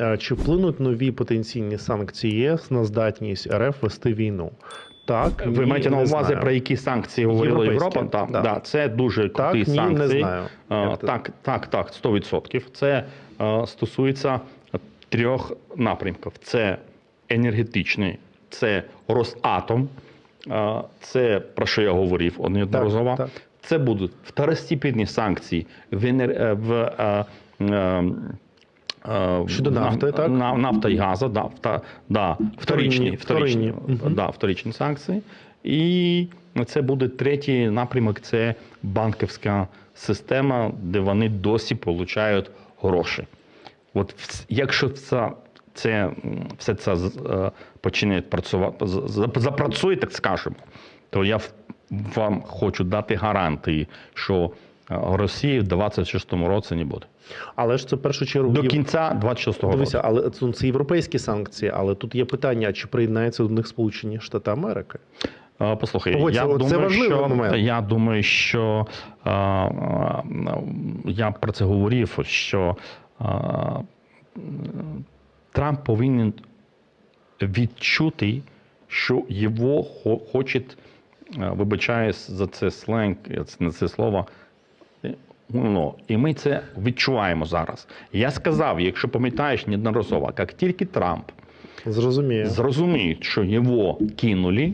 Е, Чи вплинуть нові потенційні санкції ЄС на здатність РФ вести війну? Так, Ви ні, маєте на увазі знаю. про які санкції говорила Європа? Так, да. да. це дуже Так, круті ні, санкції. не знаю. А, так, так, так, 100%. Це е, стосується трьох напрямків: це енергетичний, це Росатом, е, це про що я говорив неодноразово. так. Це будуть второстепенні санкції в, енер... е, в е, е, е, Щодо на- нафти, так? на- нафта і газу, да, вта, да, вторичні, Вторинні, вторичні, вторинні. Да, вторичні санкції. І це буде третій напрямок це банківська система, де вони досі отримують гроші. От якщо це, це, все це е, почне працювати, запрацює, так скажемо, то я вам хочу дати гарантії, що е, Росії в 26-му році не буде. Але ж це в першу чергу До кінця 26-го року. Дивися, але це, це європейські санкції, але тут є питання: чи приєднаються до них Сполучені Штати Америки? Послухай, Погодься, я це думаю, важливий що, момент. я думаю, що е, е, я про це говорив, що е, Трамп повинен відчути, що його хо- хочуть, е, вибачаюсь за це сленг, на це слово. Ну, і ми це відчуваємо зараз. Я сказав, якщо пам'ятаєш неодноразово, як тільки Трамп Зрозумію. зрозуміють, що його кинули,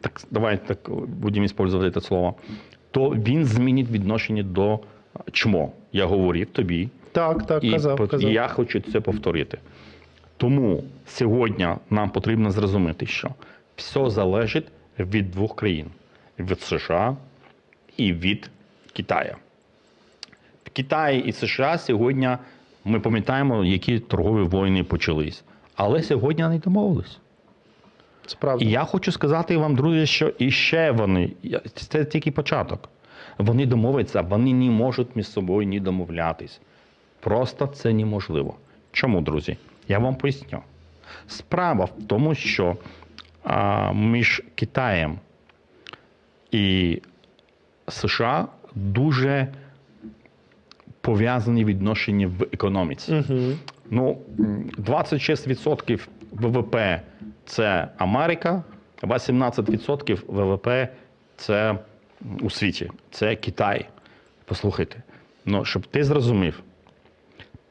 так давайте так будемо використовувати це слово, то він змінить відношення до чмо. Я говорив тобі, Так, так, і казав, казав. я хочу це повторити. Тому сьогодні нам потрібно зрозуміти, що все залежить від двох країн: від США і від Китаю. В Китаї і США сьогодні ми пам'ятаємо, які торгові війни почались. Але сьогодні вони домовились. Це правда. І я хочу сказати вам, друзі, що іще вони, це тільки початок. Вони домовляться, вони не можуть між собою ні домовлятись. Просто це неможливо. Чому, друзі? Я вам поясню. Справа в тому, що а, між Китаєм і США дуже пов'язані відношення в економіці. Угу. Ну, 26% ВВП це Америка, 18% ВВП це у світі, це Китай. Послухайте, ну, щоб ти зрозумів,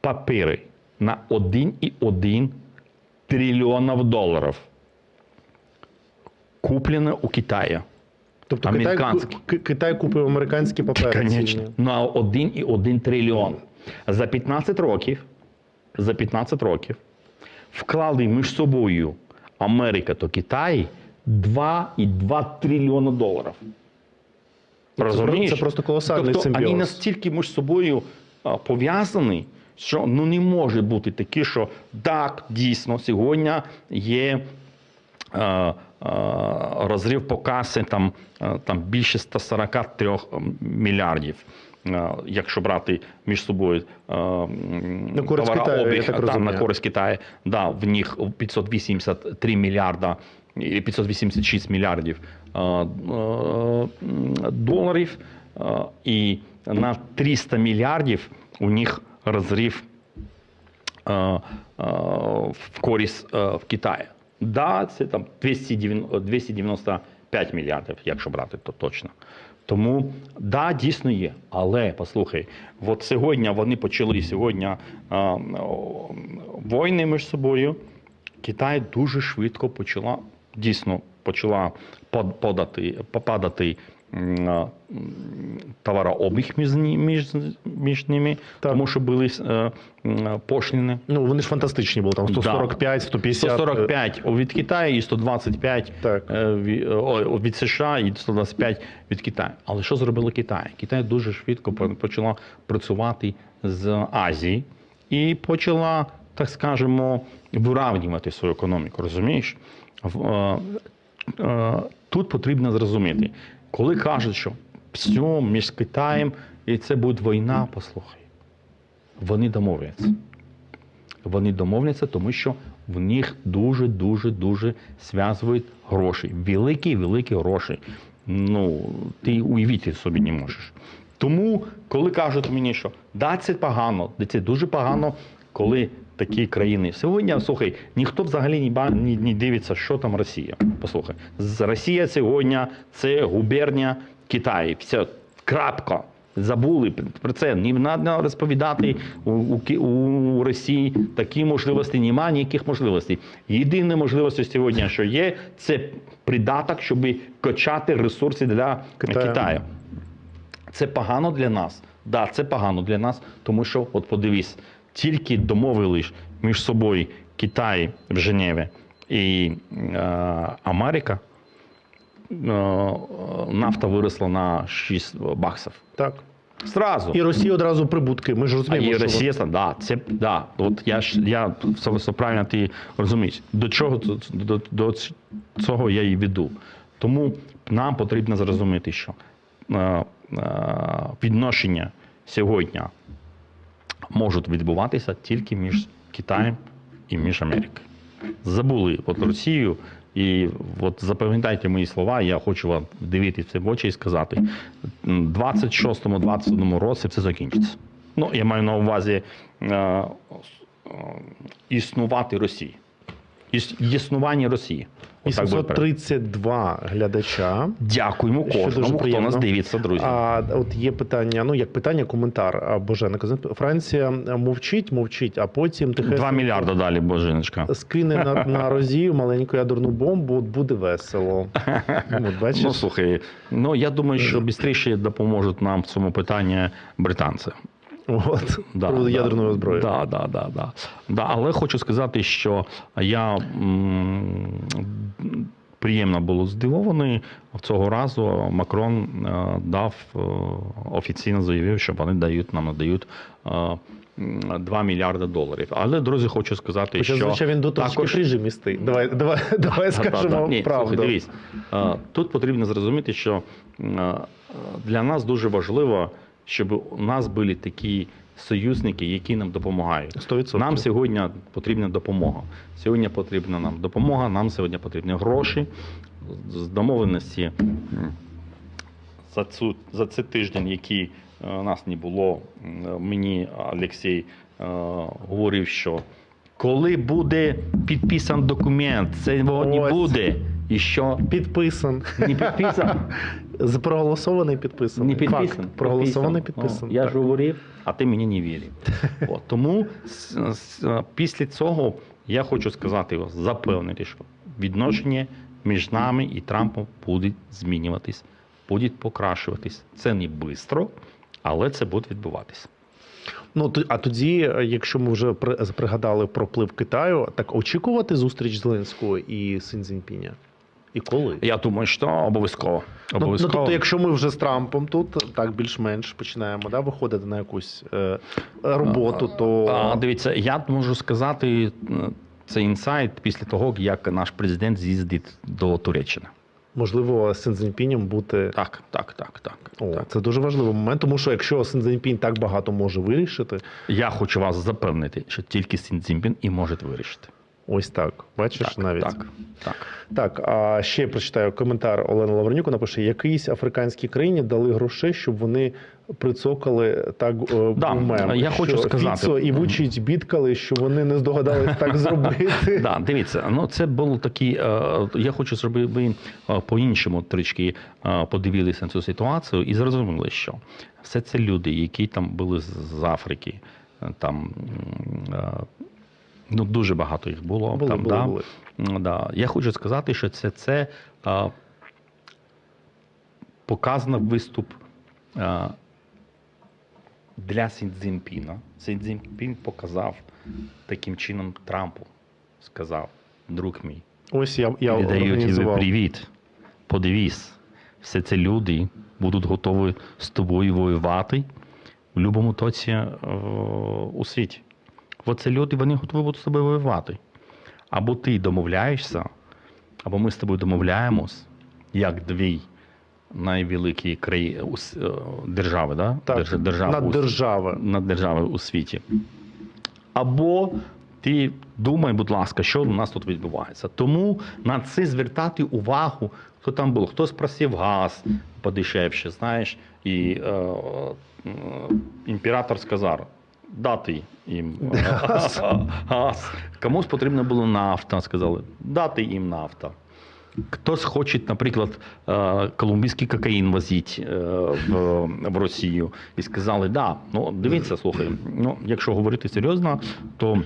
папіри на 1,1 трильйонів доларів куплені у Китаї. Тобто Китай, Американські. Ки- Китай купив американські папери. Конечно. На 1,1 трильйон. За 15 років, за 15 років вклали між собою Америка та Китай 2,2 трильйона доларів. Це Розумієш? це просто колосальний тобто, симбіоз. Вони настільки між собою пов'язані, що ну не може бути таке, що так, дійсно, сьогодні є е, розрив по касі там, е, там більше 143 мільярдів. е, Якщо брати між собою е, На користь Китаю, я так та, на користь Китаю, да, в них 583 мільярда і 586 мільярдів е, е, доларів, е, і на 300 мільярдів у них розрив е, е, в користь е, в Китаї. Да, це там 295 мільярдів, якщо брати, то точно. Тому да, дійсно є. Але послухай, от сьогодні вони почали сьогодні а, війни між собою. Китай дуже швидко почала дійсно почала подати, попадати товарообіг між, між, між ними, Так. тому що були е, пошліни. Ну, вони ж фантастичні були, там 145, 150. 145 від Китаю і 125 Так. е, о, від США і 125 від Китаю. Але що зробило Китай? Китай дуже швидко по- почала працювати з Азії і почала, так скажемо, вирівнювати свою економіку. Розумієш? Е, е, Тут потрібно зрозуміти, коли кажуть, що все між Китаєм і це буде війна, послухай. Вони домовляться вони домовляться, тому що в них дуже, дуже, зв'язують гроші. Великі, великі гроші. Ну, ти уявити собі не можеш. Тому, коли кажуть мені, що да, це погано, це дуже погано коли такі країни сьогодні, слухай, ніхто взагалі не, ба- не, не дивиться, що там Росія. Послухай, Росія сьогодні це губернія Китаю. Все, крапка. Забули про це. Не треба розповідати у, у, у Росії такі можливості, немає ніяких можливостей. Єдина можливість сьогодні, що є, це придаток, щоб качати ресурси для Китаю. Китаю. Це погано для нас. Да, це погано для нас, тому що, от подивись, тільки домовились між собою Китай в Женеві і е, Америка, е, нафта виросла на 6 баксів. Так. Зразу. І Росія одразу прибутки. Ми ж А розуміємо, і що Росія, да, це да. От я ж я все, все правильно ти розумієш. До чого до, до цього я і веду. Тому нам потрібно зрозуміти, що е, е, відношення сьогодні можуть відбуватися тільки між Китаєм і між Америкою. Забули от Росію. І от запам'ятайте мої слова, я хочу вам дивитися в очі і сказати: м, 26-27 році все закінчиться. Ну, я маю на увазі е, е, існувати Росії. Іс- Існування Росії. Отак буде правильно. 832 глядача. Дякуємо Що дуже кожному, хто приємно. нас дивиться, друзі. А от є питання, ну як питання, коментар а, Боженко. Франція мовчить, мовчить, а потім тихе 2 мільярди далі, божиночка. скине на, на Розію маленьку ядерну бомбу, от буде весело. От, бачиш? Ну, слухай, ну я думаю, що швидше допоможуть нам в цьому питанні британці. От, про ядерну зброю. Да, да, да, да. Да, але хочу сказати, що я м, приємно було здивований. Цього разу Макрон е, дав е, офіційно заявив, що вони дають нам надають. е, 2 мільярди доларів. Але, друзі, хочу сказати, Хоча, що звичайно, він до також... режим місти. Давай, давай, давай Та, та, та. скажемо Ні, правду. слухай, дивись, е, тут потрібно зрозуміти, що е, для нас дуже важливо, щоб у нас були такі союзники, які нам допомагають. 100%. Нам сьогодні потрібна допомога. Сьогодні потрібна нам допомога, нам сьогодні потрібні гроші з домовленості за цю за цей тиждень, який е, нас не було. Мені Олексій е, говорив, що коли буде підписан документ, це не буде. І що Підписан. не підписан, Проголосований підписаний. не підписан. Факт. Проголосований підписаний. Я Так. ж говорив, а ти мені не вірив. От, тому після цього я хочу сказати, вас, запевнити, що відношення між нами і Трампом буде змінюватись, буде покращуватись. Це не швидко, але це буде відбуватися. Ну а тоді, якщо ми вже пригадали про вплив Китаю, так очікувати зустріч Зеленського і Синьцзіньпіня? І коли? Я думаю, що обов'язково. Ну, ну, обов'язково. тобто, якщо ми вже з Трампом тут так більш-менш починаємо да, виходити на якусь е, роботу, то А, дивіться, я можу сказати е, цей інсайт після того, як наш президент з'їздить до Туреччини. можливо з Синьцзіньпінем бути. Так, так, так, так. О, так. Це дуже важливий момент, тому що якщо Синьцзіньпінь так багато може вирішити, Я хочу вас запевнити, що тільки Сін Цзіньпін і може вирішити. Ось так. Бачиш Так, навіть. так, так. Так, а ще прочитаю коментар Олени Лавренюк. Напише: якійсь африканській країні дали грошей, щоб вони прицокали так е, Да, мем. я хочу що сказати. Фіцо і Вучич бідкали, що вони не здогадались так зробити. Да, дивіться, ну це було такі. е, Я хочу, щоб ви е, по-іншому трішки подивилися на цю ситуацію і зрозуміли, що все це люди, які там були з Африки, там ну дуже багато їх було. Були, там, були, да. були. Да. Я хочу сказати, що це, це е, показано виступ е, для Сіндзінпіна. Сіндзінпін показав таким чином Трампу. Сказав, друг мій, Ось я, я передаю тобі привіт. Подивись, все це люди будуть готові з тобою воювати в будь-якому тоці е, у світі. Оце люди, вони готові будуть з тобою воювати. Або ти домовляєшся, або ми з тобою домовляємось, як дві найвеликі краї... е, держави, да? Так, Держ- держави у- наддержава. наддержави у світі. Або ти думай, будь ласка, що у нас тут відбувається. Тому на це звертати увагу, хто там був. Хтось просив газ подешевше, знаєш, і е, е, імператор сказав: дати їм газ. газ. Комусь потрібна була нафта, сказали, дати їм нафта. Хтось хоче, наприклад, е, колумбійський кокаїн возити е, в, в Росію. І сказали, да, ну дивіться, слухай, ну, якщо говорити серйозно, то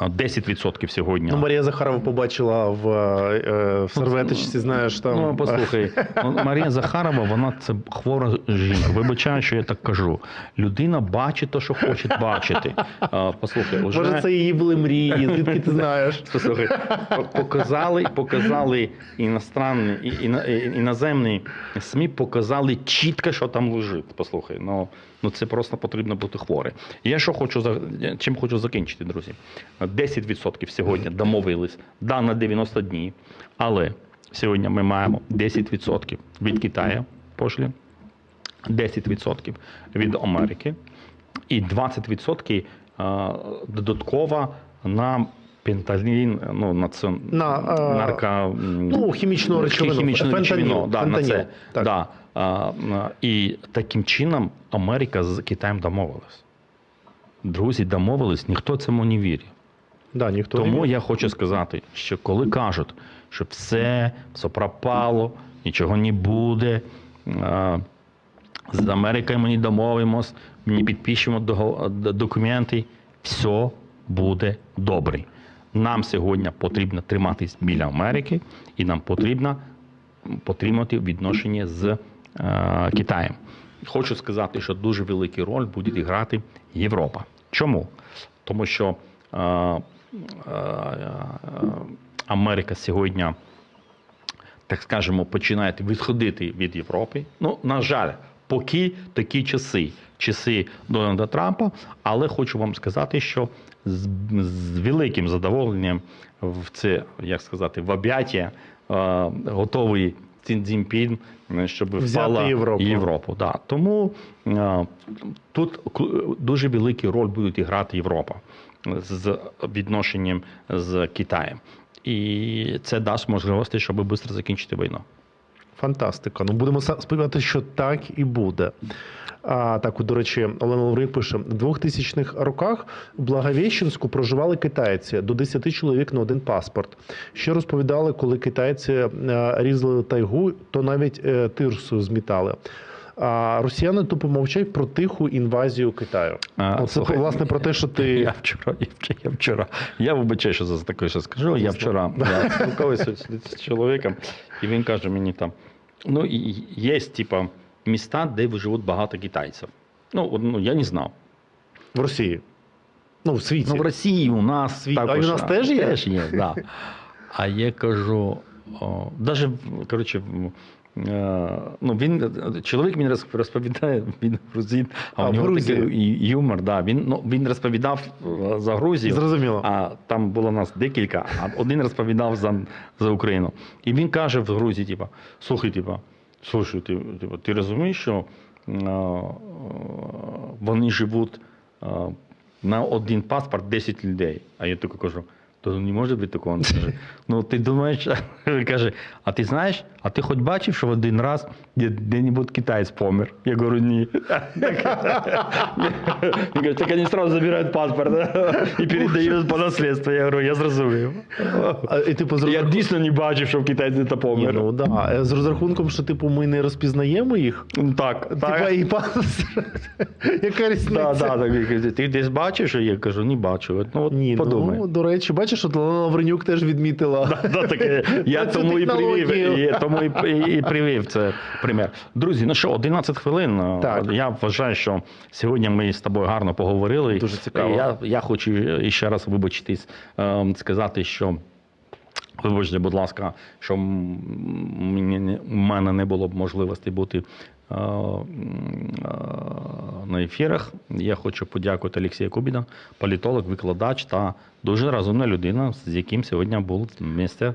10% сьогодні. Ну, Марія Захарова побачила в, е, в серветочці, знаєш, там. Ну, послухай, ну, Марія Захарова, вона це хвора жінка. Вибачаю, що я так кажу. Людина бачить те, що хоче бачити. Послухай, уже... Може, це її були мрії, звідки ти знаєш? Послухай, по- показали, показали іностранні, і- і- іноземні СМІ, показали чітко, що там лежить. Послухай, ну, ну це просто потрібно бути хворим. Я що хочу чим хочу закінчити, друзі. 10% сьогодні домовились да, на 90 днів, але сьогодні ми маємо 10% від Китаю пошлі, 10% від Америки і 20% додатково на пенталін, ну, на це На, а, нарко... Ну, хімічну речовину. хімічну речовину, да, на це. так. Да. А, і таким чином Америка з Китаєм домовилась. Друзі, домовились, ніхто цьому не вірить. Да, ніхто Тому не... я хочу сказати, що коли кажуть, що все, все пропало, нічого не буде, з Америкою ми не домовимось, не підпишемо документи, все буде добре. Нам сьогодні потрібно триматись біля Америки, і нам потрібно підтримати відношення з е, Китаєм. Хочу сказати, що дуже велику роль буде грати Європа. Чому? Тому що е, е, е, Америка сьогодні, так скажемо, починає відходити від Європи. Ну, на жаль, поки такі часи, часи Дональда Трампа, але хочу вам сказати, що з, з великим задоволенням в це, як сказати, в об'яття е, готовий Цін Цзіньпін, е, щоб Взяти впала Європу. Європу. Да. Тому е, тут дуже велику роль буде грати Європа з відношенням з Китаєм. І це дасть можливості, щоб швидко закінчити війну. Фантастика. Ну будемо сподіватися, що так і буде. А, так, до речі, Олена Лаврик пише: в 2000-х роках в Благовіщенську проживали китайці до 10 чоловік на один паспорт. Ще розповідали, коли китайці е, різали тайгу, то навіть е, тирсу змітали. А росіяни тупо мовчать про тиху інвазію Китаю. А, Оце слухай, власне про те, що ти Я вчора, я вчора, я вчора. Я вибачаю, що за таке що скажу. Я вчора я спілкувався з, чоловіком, і він каже мені там: ну, є, типа, міста, де живуть багато китайців. Ну, ну я не знав. в Росії. Ну, в світі. Ну, в Росії у нас Свій- а у нас теж є? Теж є, да. А я кажу, в- коротше, ну, він, чоловік мені розповідає, він грузин, а, А, в нього такий юмор. Да. Він, ну, він розповідав е, за Грузію. Зрозуміло. А там було нас декілька, а один розповідав за, за Україну. І він каже в Грузії: типа, слухай, типа, слухай, ти, типа, ти розумієш, що е, е, вони живуть е, на один паспорт 10 людей. А я тільки кажу. То не може бути такого. Ну ти думаєш, каже, а ти знаєш, а ти хоч бачив, що в один раз де- де-небудь китаєць помер? Я говорю, ні. Він каже, так вони одразу забирають паспорт і передають по наслідству. Я говорю, я зрозумів. Типу, Я дійсно не бачив, що в китайці та Ні, помер. ну да. Е, З розрахунком, що типу ми не розпізнаємо їх. Ну, Так, Типа і пас. Яка різниця? Ти десь бачив, що я кажу, не бачу. Ну, от Ні, подумай. ну, до речі, бачиш, от Олена Лавренюк теж відмітила. Да, таке, я тому і привів, і, тому і, і, і привів це примір. Друзі, ну що, 11 хвилин. Так. Я вважаю, що сьогодні ми з тобою гарно поговорили. Дуже цікаво. Я, я хочу ще раз вибачитись, ем, сказати, що. Вибачте, будь ласка, що мені у мене не було б можливості бути е, е, на ефірах. Я хочу подякувати Олексію Кубіна, політолог, викладач та дуже розумна людина, з яким сьогодні був місце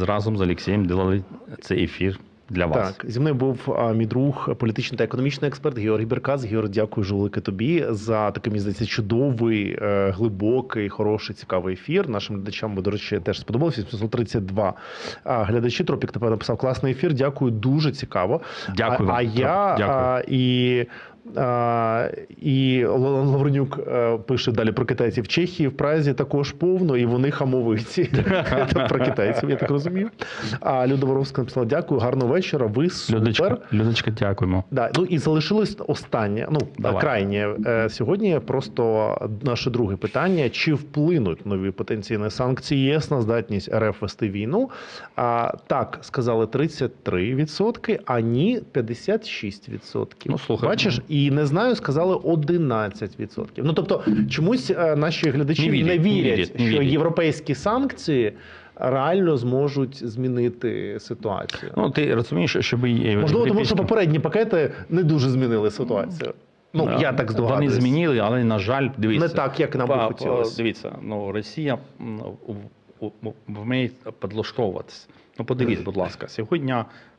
разом з Олексієм делали цей ефір для вас. Так, зі мною був а, мій друг, політичний та економічний експерт Георгій Беркас. Георг, дякую велике тобі за такий, мені здається, чудовий, е, глибокий, хороший, цікавий ефір. Нашим глядачам, до речі, теж сподобалося. 732 а, глядачі. Тропік тепер написав класний ефір. Дякую, дуже цікаво. Дякую А, вам, а я Дякую. а, і і Лавренюк е, пише далі про китайців. В Чехії, в Празі також повно, і вони хамовиці. Про китайців, я так розумію. А Люда Воровська написала: дякую, гарного вечора. Ви супер. Людочка, дякуємо. Да, ну і залишилось останнє, ну крайнє е, сьогодні. Просто наше друге питання: чи вплинуть нові потенційні санкції ЄС на здатність РФ вести війну? А так сказали 33%, а ні 56%. Ну, слухай, бачиш, і не знаю, сказали 11%. Ну тобто, чомусь е, наші глядачі Не не вірять, вірять, не вірять, не що вірять. європейські санкції реально зможуть змінити ситуацію. Ну, ти розумієш, щоб Можливо, тому що попередні пакети не дуже змінили ситуацію. Ну, Да. я так Вони змінили, але, на жаль, дивіться. Не так, як нам би хотілося. Дивіться, ну, Росія вміє підлаштовуватися. Ну, подивіться, будь ласка, сьогодні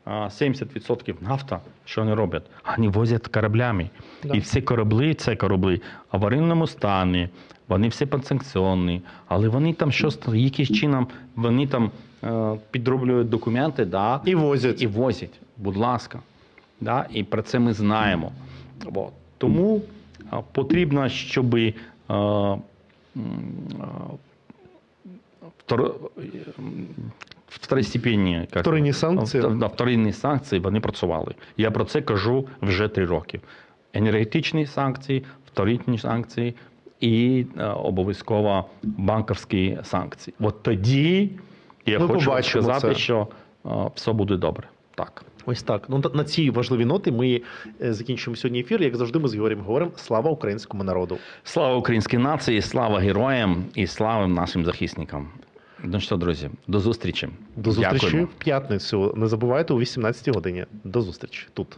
70% нафта, що вони роблять? Вони возять кораблями. Да. І всі кораблі, це кораблі в аварійному стані, вони всі підсанкціонні, але вони там щось, якимось чином, вони там е, підроблюють документи, да, І возять. і возять, будь ласка. Да? І про це ми знаємо. От. Тому потрібно, щоб е, второстепенні Вторинні санкції. Да, вторинні санкції вони працювали. Я про це кажу вже три роки. Енергетичні санкції, вторинні санкції і е, обов'язково банківські санкції. От тоді я Ми хочу сказати, це. що е, все буде добре. Так. Ось так. Ну на цій важливій ноті ми е, закінчимо сьогодні ефір. Як завжди, ми з Георгієм говоримо слава українському народу. Слава українській нації, слава героям і слава нашим захисникам. Ну що, друзі, до зустрічі. До зустрічі Дякуємо. в п'ятницю. Не забувайте о 18 годині. До зустрічі тут.